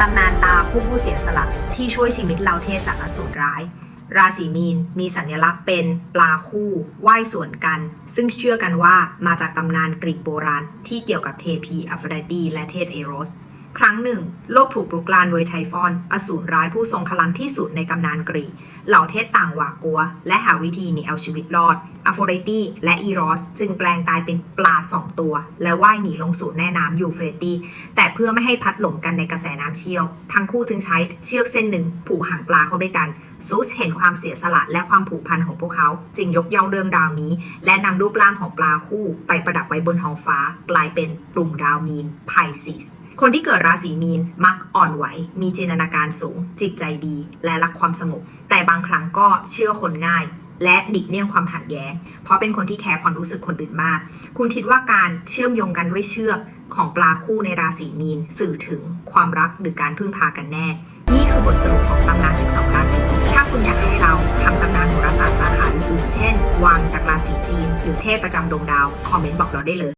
ตำนานตาคู่ผู้เสียสละที่ช่วยชีวิตเราเทศจากอสูรร้าย ราศีมีนมีสัญลักษณ์เป็นปลาคู่ว่ายสวนกัน ซึ่งเชื่อกันว่ามาจากตำนานกรีกโบราณที่เกี่ยวกับเทพีอัฟรดีและเทพเอโรส ครั้งหนึ่ง โลกถูกปลุกลานโดยไทฟอน อสูรร้ายผู้ทรงพลังที่สุดในตำนานกรีกเหล่าเทพต่างหวาดกลัว และหาวิธีหนีเอาชีวิตรอดอโฟเรตีและอีรอส จึงแปลงกายเป็นปลาสองตัว และว่ายหนีลงสู่แม่น้ำยูเฟรตีแต่เพื่อไม่ให้พัดหลงกันในกระแสน้ำเชี่ยว ทั้งคู่จึงใช้เชือกเส้นหนึ่งผูกหางปลาเข้าด้วยกัน ซูสเห็นความเสียสละและความผูกพันของพวกเขา จึงยกย่องเรื่องราวนี้ และนำรูปร่างของปลาคู่ ไปประดับไว้บนท้องฟ้า กลายเป็นกลุ่มดาวมีนไพซิสคนที่เกิดราศีมีนมักอ่อนไหว มีจินตนาการสูง จิตใจดี และรักความสงบ แต่บางครั้งก็เชื่อคนง่าย และหลีกเลี่ยงความขัดแย้ง เพราะเป็นคนที่แคร์ความรู้สึกคนอื่นมาก คุณคิดว่าการเชื่อมโยงกันด้วยเชือกของปลาคู่ในราศีมีน สื่อถึงความรักหรือการพึ่งพากันแน่ นี่คือบทสรุปของตำนาน 12 ราศี ถ้าคุณอยากให้เราทำตำนานโหราศาสตร์สาขาอื่นเช่น วางจากราศีจีน หรือเทพประจำดวงดาว คอมเมนต์บอกเราได้เลย